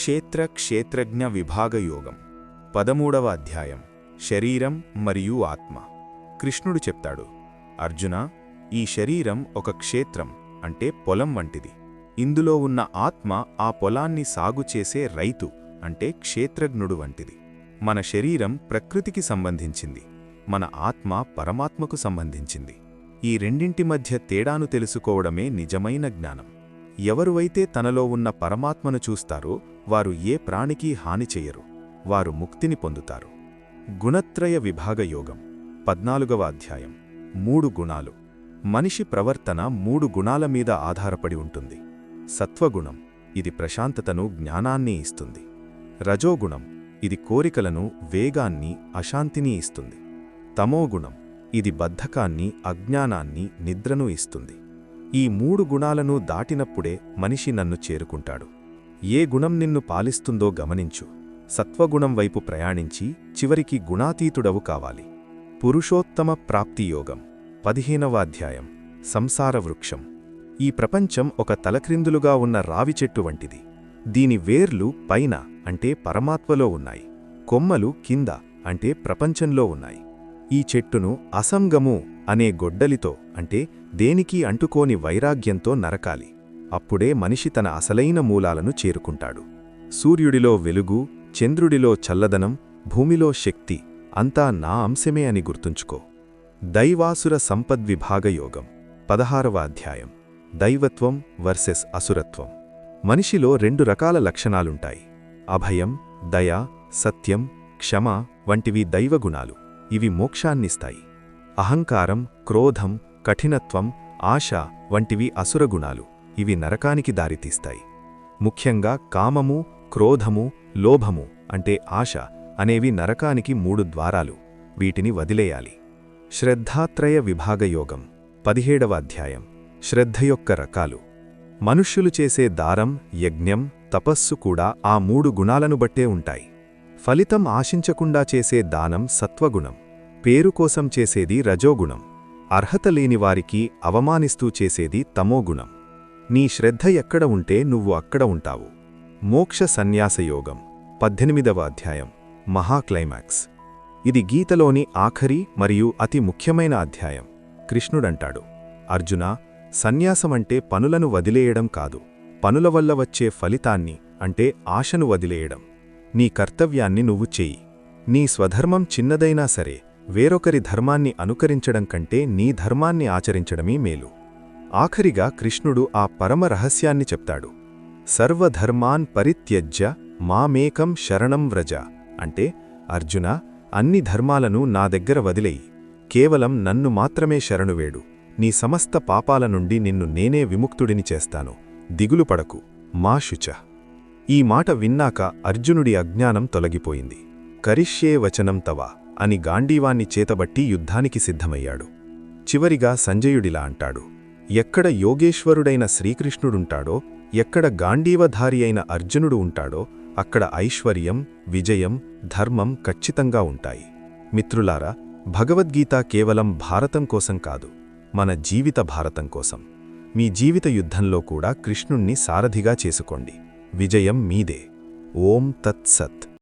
క్షేత్ర క్షేత్రజ్ఞ విభాగ యోగం పదమూడవ అధ్యాయం. శరీరం మరియు ఆత్మ. కృష్ణుడు చెప్తాడు అర్జున ఈ శరీరం ఒక క్షేత్రం అంటే పొలం వంటిది. ఇందులో ఉన్న ఆత్మ ఆ పొలాన్ని సాగు చేసే రైతు అంటే క్షేత్రజ్ఞుడు వంటిది. మన శరీరం ప్రకృతికి సంబంధించింది. మన ఆత్మ పరమాత్మకు సంబంధించింది. ఈ రెండింటి మధ్య తేడాను తెలుసుకోవడమే నిజమైన జ్ఞానం. ఎవరువైతే తనలో ఉన్న పరమాత్మను చూస్తారో వారు ఏ ప్రాణికి హాని చెయ్యరు. వారు ముక్తిని పొందుతారు. గుణత్రయ విభాగ యోగం పద్నాలుగవ అధ్యాయం మూడు గుణాలు. మనిషి ప్రవర్తన మూడు గుణాల మీద ఆధారపడి ఉంటుంది. సత్వగుణం ఇది ప్రశాంతతను జ్ఞానాన్ని ఇస్తుంది. రజోగుణం ఇది కోరికలను వేగాన్ని అశాంతిని ఇస్తుంది. తమోగుణం ఇది బద్ధకాన్ని అజ్ఞానాన్ని నిద్రను ఇస్తుంది. ఈ మూడు గుణాలను దాటినప్పుడే మనిషి నన్ను చేరుకుంటాడు. ఏ గుణం నిన్ను పాలిస్తుందో గమనించు. సత్వగుణం వైపు ప్రయాణించి చివరికి గుణాతీతుడవు కావాలి. పురుషోత్తమ ప్రాప్తియోగం పదిహేనవ అధ్యాయం. సంసార వృక్షం. ఈ ప్రపంచం ఒక తలక్రిందులుగా ఉన్న రావి చెట్టు వంటిది. దీని వేర్లు పైన అంటే పరమాత్మలో ఉన్నాయి. కొమ్మలు కింద అంటే ప్రపంచంలో ఉన్నాయి. ఈ చెట్టును అసంగము అనే గొడ్డలితో అంటే దేనికి అంటుకోని వైరాగ్యంతో నరకాలి. అప్పుడే మనిషి తన అసలైన మూలాలను చేరుకుంటాడు. సూర్యుడిలో వెలుగు చంద్రుడిలో చల్లదనం భూమిలో శక్తి అంతా నా అంశమే అని గుర్తుంచుకో. దైవాసుర సంపద్విభాగయోగం పదహారవ అధ్యాయం. దైవత్వం వర్సెస్ అసురత్వం. మనిషిలో రెండు రకాల లక్షణాలుంటాయి. అభయం దయ సత్యం క్షమ వంటివి దైవగుణాలు ఇవి మోక్షాన్నిస్తాయి. అహంకారం క్రోధం కఠినత్వం ఆశ వంటివి అసురగుణాలు ఇవి నరకానికి దారితీస్తాయి. ముఖ్యంగా కామము క్రోధము లోభము అంటే ఆశ అనేవి నరకానికి మూడు ద్వారాలు. వీటిని వదిలేయాలి. శ్రద్ధాత్రయ విభాగయోగం పదిహేడవ అధ్యాయం. శ్రద్ధ యొక్క రకాలు. మనుష్యులు చేసే దారం యజ్ఞం తపస్సు కూడా ఆ మూడు గుణాలను బట్టే ఉంటాయి. ఫలితం ఆశించకుండా చేసే దానం సత్వగుణం. పేరు కోసం చేసేది రజోగుణం. అర్హత లేనివారికి అవమానిస్తూ చేసేది తమోగుణం. నీ శ్రద్ధ ఎక్కడ ఉంటే నువ్వు అక్కడ ఉంటావు. మోక్ష సన్యాసయోగం పద్దెనిమిదవ అధ్యాయం మహాక్లైమాక్స్ ఇది గీతలోని ఆఖరి మరియు అతి ముఖ్యమైన అధ్యాయం. కృష్ణుడంటాడు అర్జున సన్యాసమంటే పనులను వదిలేయడం కాదు. పనుల వల్ల వచ్చే ఫలితాన్ని అంటే ఆశను వదిలేయడం. నీ కర్తవ్యాన్ని నువ్వు చెయ్యి నీ స్వధర్మం చిన్నదైనా సరే వేరొకరి ధర్మాన్ని అనుకరించడం కంటే నీ ధర్మాన్ని ఆచరించడమే మేలు. ఆఖరిగా కృష్ణుడు ఆ పరమ రహస్యాన్ని చెప్తాడు. సర్వధర్మాన్ పరిత్యజ్య మామేకం శరణం వ్రజ. అంటే అర్జున అన్ని ధర్మాలను నా దగ్గర వదిలేయి. కేవలం నన్ను మాత్రమే శరణువేడు. నీ సమస్త పాపాల నుండి నిన్ను నేనే విముక్తుడిని చేస్తాను. దిగులు పడకు మా శుచ. ఈ మాట విన్నాక అర్జునుడి అజ్ఞానం తొలగిపోయింది. కరిష్యే వచనం తవా అని గాంధీవాన్ని చేతబట్టి యుద్ధానికి సిద్ధమయ్యాడు. చివరిగా సంజయుడిలా అంటాడు. ఎక్కడ యోగేశ్వరుడైన శ్రీకృష్ణుడుంటాడో ఎక్కడ గాంధీవధారి అయిన అర్జునుడు ఉంటాడో అక్కడ ఐశ్వర్యం విజయం ధర్మం ఖచ్చితంగా ఉంటాయి. మిత్రులారా భగవద్గీత కేవలం భారతం కోసం కాదు మన జీవిత భారతం కోసం. మీ జీవిత యుద్ధంలో కూడా కృష్ణుణ్ణి సారథిగా చేసుకోండి. విజయం మీదే. ఓం తత్సత్